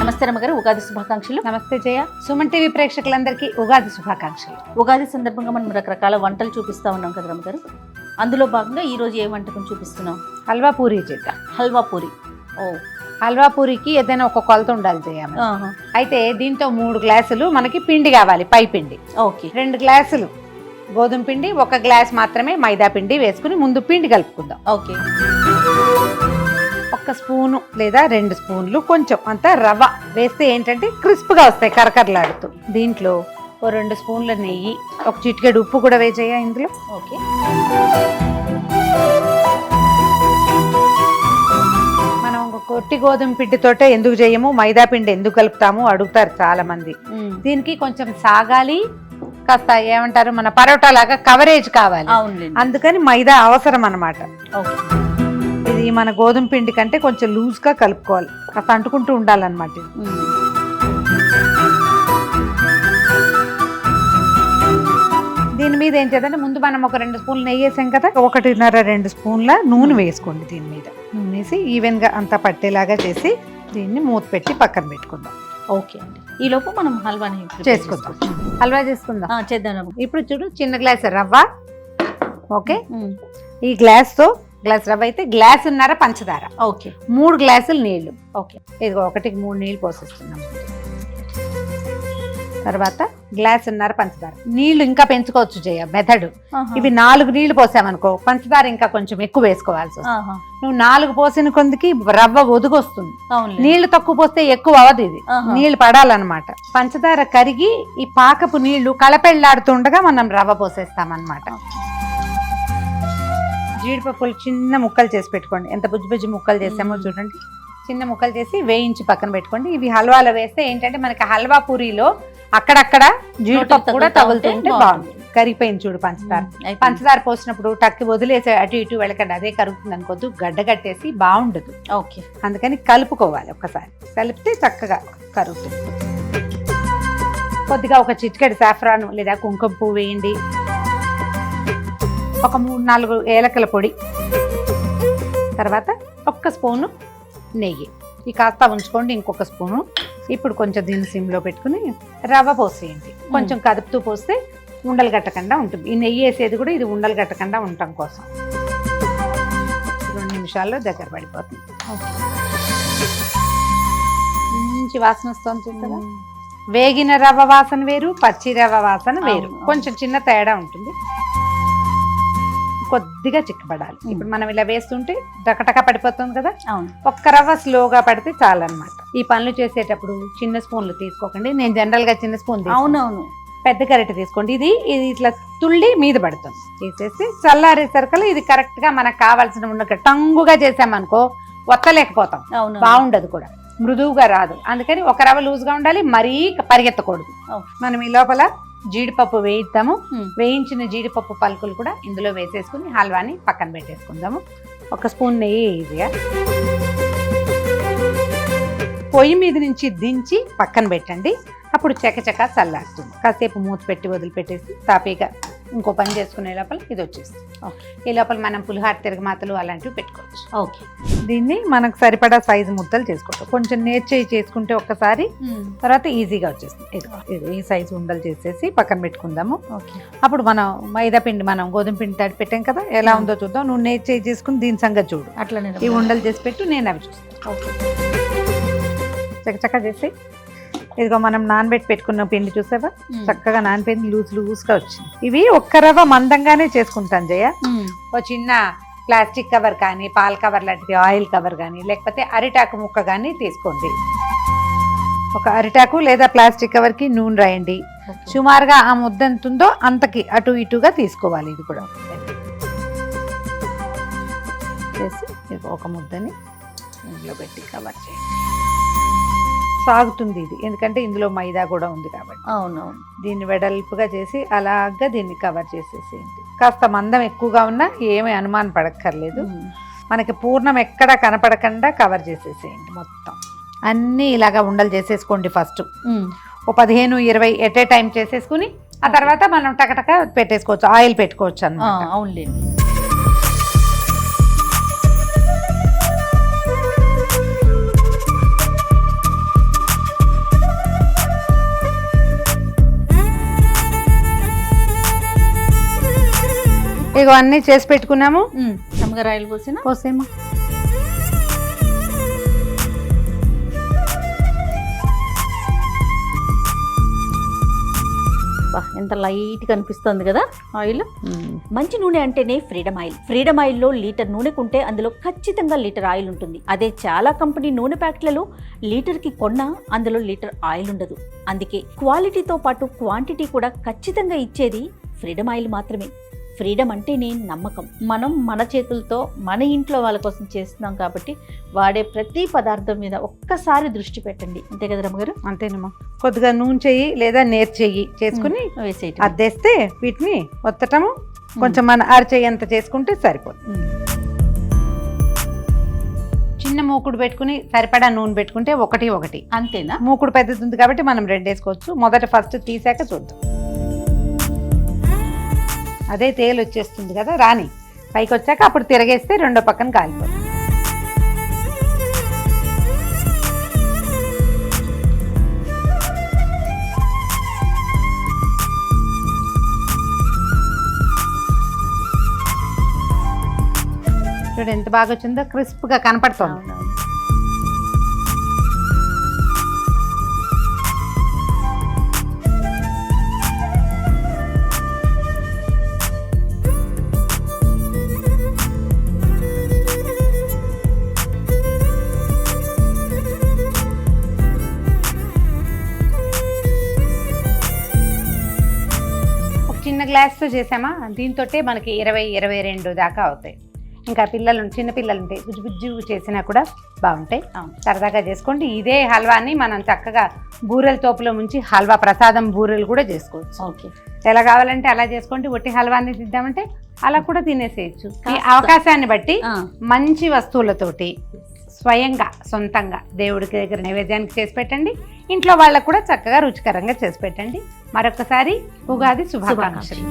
నమస్తే రమ్మగారు ఉగాది శుభాకాంక్షలు. నమస్తే జయ. సుమన్ టీవీ ప్రేక్షకులందరికీ ఉగాది శుభాకాంక్షలు. ఉగాది సందర్భంగా మనం రకరకాల వంటలు చూపిస్తా ఉన్నాం కదా రమ్మగారు. అందులో భాగంగా ఈ రోజు ఏ వంటకం చూపిస్తున్నాం? హల్వా పూరి చేద్దాం. హల్వా పూరి. ఓ. హల్వా పూరికి ఏదైనా ఒక కొలత ఉండాలి జయ. అయితే దీంతో మూడు గ్లాసులు మనకి పిండి కావాలి పై పిండి. ఓకే. రెండు గ్లాసులు గోధుమ పిండి ఒక గ్లాస్ మాత్రమే మైదా పిండి వేసుకుని ముందు పిండి కలుపుకుందాం. ఓకే. ఒక్క స్పూను లేదా రెండు స్పూన్లు కొంచెం అంత రవ్వ వేస్తే ఏంటంటే క్రిస్ప్గా వస్తాయి కరకరలాడుతూ. దీంట్లో ఓ రెండు స్పూన్ల నెయ్యి ఒక చిటికెడు ఉప్పు కూడా వేసేయ ఇందులో? ఓకే. మనం ఒక కొట్టి గోధుమ పిండితోటే ఎందుకు చేయము? మైదా పిండి ఎందుకు కలుపుతాము? అడుగుతారు చాలా మంది. దీనికి కొంచెం సాగాలి కాస్త ఏమంటారు మన పరోటా లాగా కవరేజ్ కావాలి అందుకని మైదా అవసరం అన్నమాట. ఓకే. ఇది మన గోధుమ పిండి కంటే కొంచెం లూజ్గా కలుపుకోవాలి. కాస్త అంటుకుంటూ ఉండాలన్నమాట. దీని మీద ఏం చేద్దంటే ముందు మనం ఒక రెండు స్పూన్లు నెయ్యి వేసాం కదా ఒకటిన్నర రెండు స్పూన్ల నూనె వేసుకోండి దీని మీద. నూనె వేసి ఈవెన్గా అంతా పట్టేలాగా చేసి దీన్ని మూత పెట్టి పక్కన పెట్టుకుందాం. ఓకే అండి. ఈ లోపు మనం హల్వాని చేసుకుందాం. హల్వా చేసుకుందాం. చేద్దాం. ఇప్పుడు చూడు చిన్న గ్లాస్ రవ్వ. ఓకే. ఈ గ్లాస్తో గ్లాస్ రవ్వ అయితే గ్లాస్ ఉన్నర పంచదార. ఓకే. మూడు గ్లాసులు నీళ్ళు. ఓకే. ఇదిగో ఒకటికి మూడు నీళ్ళు పోసేస్తున్నాం. తర్వాత గ్లాస్ ఉన్నర పంచదార. నీళ్ళు ఇంకా పెంచుకోవచ్చు జయ మెథడ్. ఇవి నాలుగు నీళ్ళు పోసామనుకో పంచదార ఇంకా కొంచెం ఎక్కువ వేసుకోవాల్సి వస్తుంది. నువ్వు నాలుగు పోసిన కొందికి రవ్వ ఒదుగొస్తుంది. నీళ్ళు తక్కువ పోస్తే ఎక్కువ అవదు ఇది. నీళ్ళు పడాలన్నమాట. పంచదార కరిగి ఈ పాకపు నీళ్ళు కలపెళ్ళాడుతుండగా మనం రవ్వ పోసేస్తామన్నమాట. జీడిపప్పులు చిన్న ముక్కలు చేసి పెట్టుకోండి. ఎంత బుజ్జి బుజ్జి ముక్కలు చేసామో. చూడండి. చిన్న ముక్కలు చేసి వేయించి పక్కన పెట్టుకోండి. ఇవి హల్వాలో వేస్తే ఏంటంటే మనకి హల్వా పూరిలో అక్కడక్కడ జీడిపప్పు కూడా తగులుతుంటే బాగుంటుంది. బాగుంటుంది. కరిగిపోయింది చూడు పంచదార. పంచదార పోసినప్పుడు టక్కి వదిలేసి అటు ఇటు వెళ్ళకండి అదే కరుగుతుంది అనుకోద్దు గడ్డ కట్టేసి బాగుండదు. ఓకే. అందుకని కలుపుకోవాలి ఒక్కసారి. కలిపితే చక్కగా కరుగుతుంది. కొద్దిగా ఒక చిటికెడు సాఫ్రాన్ లేదా కుంకుమ పువ్వు వేయండి. ఒక మూడు నాలుగు ఏలకల పొడి. తర్వాత ఒక్క స్పూను నెయ్యి. ఈ కాస్త ఉంచుకోండి ఇంకొక స్పూను ఇప్పుడు కొంచెం దీన్ని సిమ్లో పెట్టుకుని రవ్వ పోసేయండి. కొంచెం కదుపుతూ పోస్తే ఉండలు కట్టకుండా ఉంటుంది. ఈ నెయ్యి వేసేది కూడా ఇది ఉండలు కట్టకుండా ఉండటం కోసం. రెండు నిమిషాల్లో దగ్గర పడిపోతుంది. మంచి వాసన వస్తుంది వేగిన రవ్వ వాసన వేరు పచ్చి రవ్వ వాసన వేరు. కొంచెం చిన్న తేడా ఉంటుంది. కొద్దిగా చిక్కబడాలి. ఇప్పుడు మనం ఇలా వేస్తుంటే టకటక పడిపోతుంది కదా? అవును. ఒక్క రవ్వ స్లోగా పడితే చాలన్నమాట. ఈ పనులు చేసేటప్పుడు చిన్న స్పూన్లు తీసుకోకండి. నేను జనరల్గా చిన్న స్పూన్ అవునవును. పెద్ద గరిటె తీసుకోండి. ఇది ఇది ఇట్లా తుళ్ళి మీద పడుతుంది. తీసేసి చల్లారే సరుకులు ఇది కరెక్ట్గా మనకు కావాల్సిన ఉన్న టంగుగా చేసామనుకో వత్తలేకపోతాం అవును బాగుండదు కూడా. మృదువుగా రాదు. అందుకని ఒక రవ్వ లూజ్గా ఉండాలి మరీ పరిగెత్తకూడదు. మనం ఈ లోపల జీడిపప్పు వేయిద్దాము. ఉమ్. వేయించిన జీడిపప్పు పలుకులు కూడా ఇందులో వేసేసుకుని హల్వాని పక్కన పెట్టేసుకుందాము. ఒక స్పూన్ నెయ్యి ఈజీగా పొయ్యి మీద నుంచి దించి పక్కన పెట్టండి. అప్పుడు చకచక చల్లారుతుంది. కాసేపు మూత పెట్టి వదిలిపెట్టేసి తాపీగా ఇంకో పని చేసుకునే లోపల ఇది వచ్చేస్తుంది. ఓకే. ఈ లోపల మనం పులిహార తిరగమాతలు అలాంటివి పెట్టుకోవచ్చు. ఓకే. దీన్ని మనకు సరిపడా సైజు ముద్దలు చేసుకోవచ్చు కొంచెం నేర్చేయి చేసుకుంటే ఒక్కసారి తర్వాత ఈజీగా వచ్చేస్తుంది. ఇది ఈ సైజు ఉండలు చేసేసి పక్కన పెట్టుకుందాము. ఓకే. అప్పుడు మనం మైదా పిండి మనం గోధుమ పిండి తడి పెట్టాం కదా ఎలా. ఉందో చూద్దాం. నువ్వు నేర్చేయి చేసుకుని దీని సంగతి చూడు. అట్లనే ఈ ఉండలు చేసి పెట్టు నేను అవి చూస్తాను. ఓకే. చక్కచక్క చేసి ఇదిగో మనం నానబెట్టి పెట్టుకున్న పిండి చూసావా. చక్కగా నానపిండి లూజ్ లూజ్గా వచ్చింది. ఇవి ఒక్క రవ్వ మందంగానే చేసుకుంటాను జయ. ఓ చిన్న ప్లాస్టిక్ కవర్ కానీ పాల కవర్ లాంటిది ఆయిల్ కవర్ కానీ లేకపోతే అరిటాకు ముక్క కానీ తీసుకోండి. ఒక అరిటాకు లేదా ప్లాస్టిక్ కవర్కి నూనె రాయండి. సుమారుగా ఆ ముద్ద ఎంత ఉందో అంతకి అటు ఇటుగా తీసుకోవాలి ఇది కూడా. చేసి ఒక ముద్దని ఇందులో పెట్టి కవర్ చేయండి. సాగుతుంది ఇది. ఎందుకంటే ఇందులో మైదా కూడా ఉంది కాబట్టి. అవునవును. దీన్ని వెడల్పుగా చేసి అలాగా దీన్ని కవర్ చేసేసేయండి. కాస్త మందం ఎక్కువగా ఉన్నా ఏమీ అనుమానం పడక్కర్లేదు. మనకి పూర్ణం ఎక్కడా కనపడకుండా కవర్ చేసేసేయండి మొత్తం. అన్నీ ఇలాగా ఉండలు చేసేసుకోండి ఫస్ట్. ఓ పదిహేను ఇరవై ఎట్ ఏ టైం చేసేసుకుని ఆ తర్వాత మనం టకటక పెట్టేసుకోవచ్చు ఆయిల్ పెట్టుకోవచ్చు అన్నమాట. అవునులేండి. ఇగో అన్నీ చేసి పెట్టుకున్నాము. అమ్మగారు ఆయిల్ పోసిన? పోసేమా? ఎంత లైట్గా అనిపిస్తుంది కదా ఆయిల్. మంచి నూనె అంటేనే ఫ్రీడమ్ ఆయిల్. ఫ్రీడమ్ ఆయిల్లో లీటర్ నూనె కొంటే అందులో ఖచ్చితంగా లీటర్ ఆయిల్ ఉంటుంది. అదే చాలా కంపెనీ నూనె ప్యాకెట్లలో లీటర్కి కొన్నా అందులో లీటర్ ఆయిల్ ఉండదు. అందుకే క్వాలిటీతో పాటు క్వాంటిటీ కూడా ఖచ్చితంగా ఇచ్చేది ఫ్రీడమ్ ఆయిల్ మాత్రమే. ఫ్రీడమ్ అంటేనే నమ్మకం. మనం మన చేతులతో మన ఇంట్లో వాళ్ళ కోసం చేస్తున్నాం కాబట్టి వాడే ప్రతి పదార్థం మీద ఒక్కసారి దృష్టి పెట్టండి. అంతే కదా రమ్మగారు అంతేనమ్మా. కొద్దిగా నూనె చెయ్యి లేదా నేర్ చెయ్యి చేసుకుని వేసేయటం. అద్దేస్తే వీటిని ఒత్తటము కొంచెం మన అరచేయి అంత చేసుకుంటే సరిపోతుంది. చిన్న మూకుడు పెట్టుకుని సరిపడా నూనె పెట్టుకుంటే ఒకటి ఒకటి. అంతేనా? మూకుడు పెద్దది ఉంది కాబట్టి మనం రెండు వేసుకోవచ్చు. మొదట ఫస్ట్ తీసాక చూద్దాం. అదే తేలు వచ్చేస్తుంది కదా రాని. పైకి వచ్చాక అప్పుడు తిరగేస్తే రెండో పక్కన కాలిపోతుంది. చూడు ఎంత బాగా వచ్చిందో క్రిస్ప్గా కనపడుతుంది. గ్లాస్తో చేసామా? దీంతో మనకి ఇరవై ఇరవై రెండు దాకా అవుతాయి. ఇంకా పిల్లలు చిన్న పిల్లలు ఉంటాయి బుజ్జు బుజ్జు చేసినా కూడా బాగుంటాయి. సరదాగా చేసుకోండి. ఇదే హల్వాని మనం చక్కగా బూరెల తోపులో ముంచి హల్వా ప్రసాదం బూరెలు కూడా చేసుకోవచ్చు. ఓకే. ఎలా కావాలంటే అలా చేసుకోండి. ఒట్టి హల్వాని తిద్దామంటే అలా కూడా తినేసేయచ్చు. ఈ. అవకాశాన్ని బట్టి మంచి వస్తువులతోటి స్వయంగా సొంతంగా దేవుడికి దగ్గర నైవేద్యానికి చేసి పెట్టండి. ఇంట్లో వాళ్ళకు కూడా చక్కగా రుచికరంగా చేసి పెట్టండి. మరొకసారి ఉగాది శుభాకాంక్షలు.